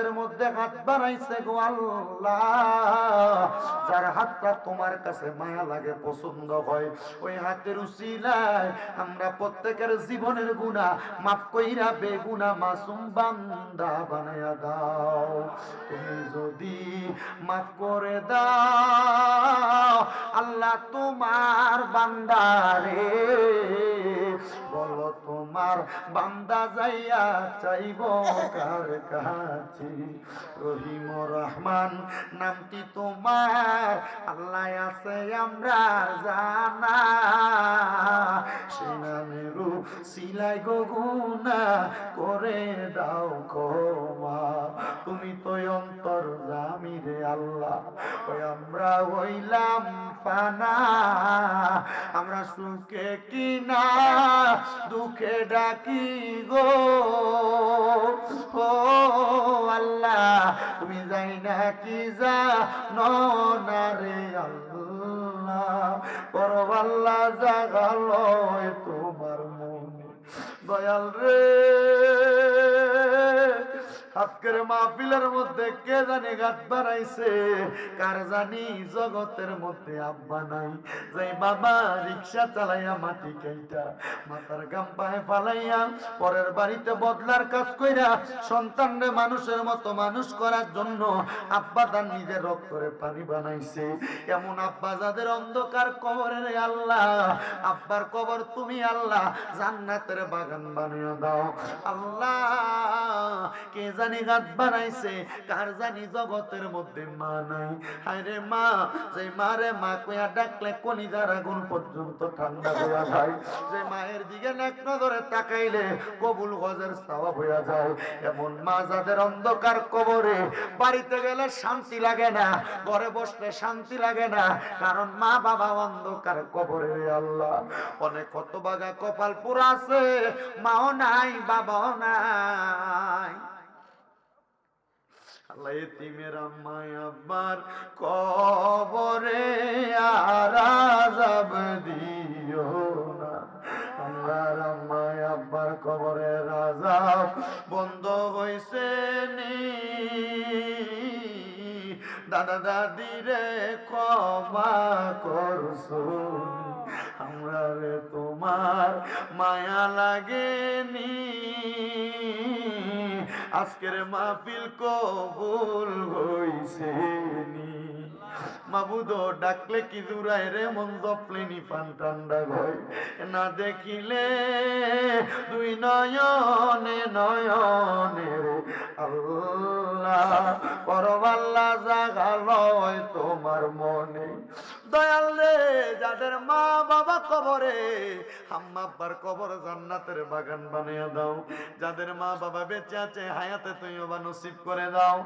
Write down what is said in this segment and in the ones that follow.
জান্নাতের মধ্যে হাত বাড়াইছে গো আল্লাহ। যার হাতটা তোমার কাছে মায়া লাগে, পছন্দ হয়, ওই হাতের উসিলায় আমরা প্রত্যেকের জীবনের গুণা মাফ কইরা বেগুনা মাসুম বান্দা বানায়া দাও। তুমি যদি মাফ করে দাও, আল্লাহ তোমার বান্দারে বলো তোমার বান্দা যাইয়া চাইব কার কাছে? রহিম রহমান, নামটি তোমার। আল্লাহ আছে, আমরা জানা। সে নামেরু সিলাই গগুনা করে দাও ক্ষমা। তুমি তো অন্তর জামি রে আল্লাহ। ওই আমরা হইলাম পানা আমরা সুখে কিনা, দুঃখে ডাকি গো। ও আল্লাহ, তুমি যাই না কি যা নারে আল্লাহ। আল্লাহ জাগালো তোমার মনে। দয়াল রে। আজকের মাহফিলের মধ্যে কে জানি গাত বাড়াইছে কার জানি জগতের মধ্যে আব্বা নাই। যাই বাবা রিক্সা চালাইয়া মাটি কেইটা, মাথার গাম পায়ে ফালাইয়া পরের বাড়িতে বদলার কাজ কইরা সন্তানরে মানুষের মতো মানুষ করার জন্য আব্বা তার নিজের রক্তরে পানি বানাইছে। এমন আব্বা যাদের অন্ধকার কবরে রে আল্লাহ, আব্বার কবর তুমি আল্লাহ, জান্নাতের বাগান বানিয়ে দাও। আল্লাহ, কে জানি গাত বানাইছে, কার জানি জগতের মধ্যে মা নাই। হায়রে মা, যে মারে মা কইয়া ডাকলে কনিদার আগুন পর্যন্ত ঠান্ডা হইয়া যায়। যে মায়ের দিকে এক নজরে তাকাইলে কবুল গজের সওয়াব হইয়া যায়। এমন মা যাদের অন্ধকার কবরে বাড়িতে গেলে শান্তি লাগে না, ঘরে বসলে শান্তি লাগে না, কারণ মা বাবা অন্ধকার কবরে আল্লাহ। অনেক কত বাগা কপাল পুরা আছে, মাও নাই, বাবাও নাই। আল্লাহ এতিমের আম্মায় আব্বার কবরে আর আযাব দিও না। আল্লাহর আম্মায় আব্বার কবরে রাজাব বন্ধ হইছে নি। দাদা দাদি রে ক্ষমা করছ আমরা রে তোমার মায়া লাগেনি। আজকের মাহফিল কবুল হইছে নি মাবুদ ডাকলে কি দূরায় রে, মন জপলেনি পান ঠান্ডা ভয় না দেখিলে দুই নয়নে নয়নে রে আল্লাহ পরবাল্লা জাগালয় তোমার মনে। দয়াল রে, যাদের মা বাবা কবরে আম্মা আব্বার কবর জান্নাতের বাগান বানিয়ে দাও। যাদের মা বাবা বেঁচে আছে, হায়াতে তুই বা নসিব করে দাও।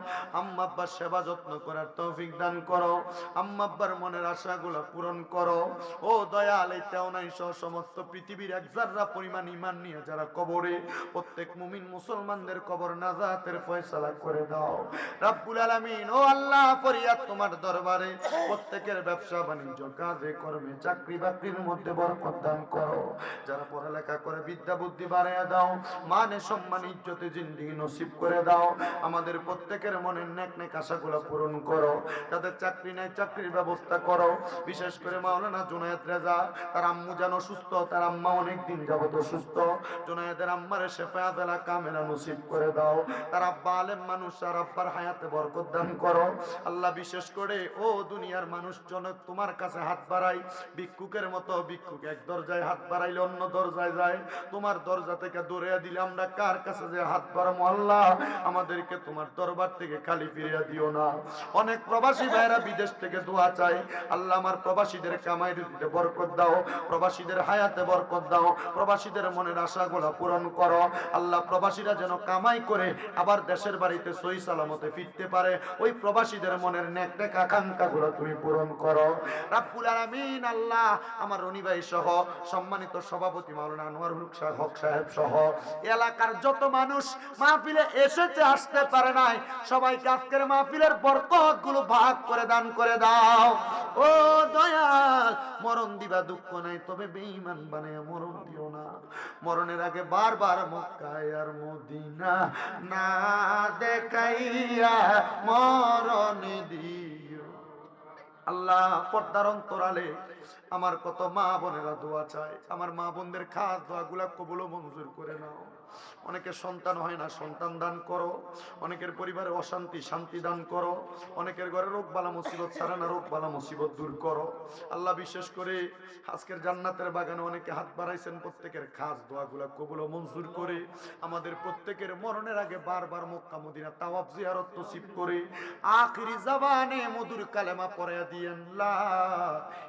আম্মা আব্বার সেবা যত্ন করার তৌফিক দান করো। আম্মা আব্বার মনের আশাগুলো পূরণ করো। ও দয়াল, এই তেওনাই সহ সমস্ত পৃথিবীর এক জাররা পরিমাণ ইমান নিয়ে যারা কবরে, প্রত্যেক মুমিন মুসলমানদের কবর নাজাতের ফয়সালা করে দাও। রাব্বুল আলামিন, ও আল্লাহ, ফরিয়াদ তোমার দরবারে প্রত্যেকের ব্যবসা, বাণিজ্য, কাজে, কর্মে, চাকরি বাকরির মধ্যে বরকত দান করো। যারা পড়ালেখা করে বিদ্যা বুদ্ধি বাড়াইয়া দাও মানে সম্মান, ইজ্জতে জিন্দিগি নসিব করে দাও। আমাদের প্রত্যেকের মনের নেক নেক আশাগুলো পূরণ করো। যাদের চাকরি নাই, চাকরির ব্যবস্থা করো। বিশেষ করে মাওলানা জুনায়েদ রেজা, তার আম্মু যেন সুস্থ, তার আম্মা অনেক দিন যাবত অসুস্থ। জুনায়েদের আম্মারে শেফা দেলা কামেরা নসিব করে দাও। তার আব্বা আলেম মানুষ, আর আব্বার হায়াতে বরকত দান করো। আল্লাহ বিশেষ করে, ও দুনিয়ার মানুষজন তোমার কাছে হাত বাড়াই ভিক্ষুকের মতো ভিক্ষুক এক দরজায় হাত বাড়াইলে অন্য দরজায় যায়। তোমার দরজা থেকে দূরে দিলে আমরা কার কাছে যে হাত বাড়াবো? আল্লাহ, আমাদেরকে তোমার দরবার থেকে খালি ফিরিয়ে দিও না। অনেক প্রবাসী ভাইরা বিদেশ থেকে দোয়া চাই আল্লাহ আমার প্রবাসীদের কামাই রুটিতে বরকত দাও। প্রবাসীদের হায়াতে বরকত দাও। প্রবাসীদের মনের আশাগুলো পূরণ করো। আল্লাহ প্রবাসীরা যেন কামাই করে, আবার দেশের বাড়িতে সই সালামতে ফিরতে পারে, ওই প্রবাসীদের মনের নেক নেক আকাঙ্ক্ষাগুলো তুমি পূরণ করো। রাব্বুল আলামিন, আল্লাহ, আমার রনি ভাই সহ সম্মানিত সভাপতি মাওলানা আনোয়ার হক সাহেব সহ, এলাকার যত মানুষ মাহফিলে এসেছে, আসতে পারে নাই, সবাইকে আজকের মাহফিলের বরকতগুলো ভাগ করে দান করে দাও। ও দয়াল, মরণ দিবা দুঃখ নাই, তবে বেঈমান বানায় মরণ দিও না। মরণের আগে বারবার মক্কায় আর মদিনা না। দেখাইয়া মরণ দিও। আল্লাহ পর্দার অন্তরালে আমার কত মা বোনেরা দোয়া চায়। আমার মা বোনদের খাস দোয়াগুলা কবুল ও মঞ্জুর করে নাও। অনেকের সন্তান হয় না, সন্তান দান করো। অনেকের পরিবারে অশান্তি, শান্তি দান করো। অনেকের ঘরে রোগ বালা মুসিবত ছাড়া না রোগ বালা মুসিবত দূর করো। আল্লাহ বিশেষ করে আজকের জান্নাতের বাগানে অনেকে হাত বাড়াইছেন, প্রত্যেকের খাস দোয়াগুলা কবুল মঞ্জুর করে। আমাদের প্রত্যেকের মরণের আগে বারবার মক্কা, মদিনা তাওয়াব জিয়ারত নসিব করে। আখিরি জবানে মধুর কালেমা পড়ে দিয়েন, লা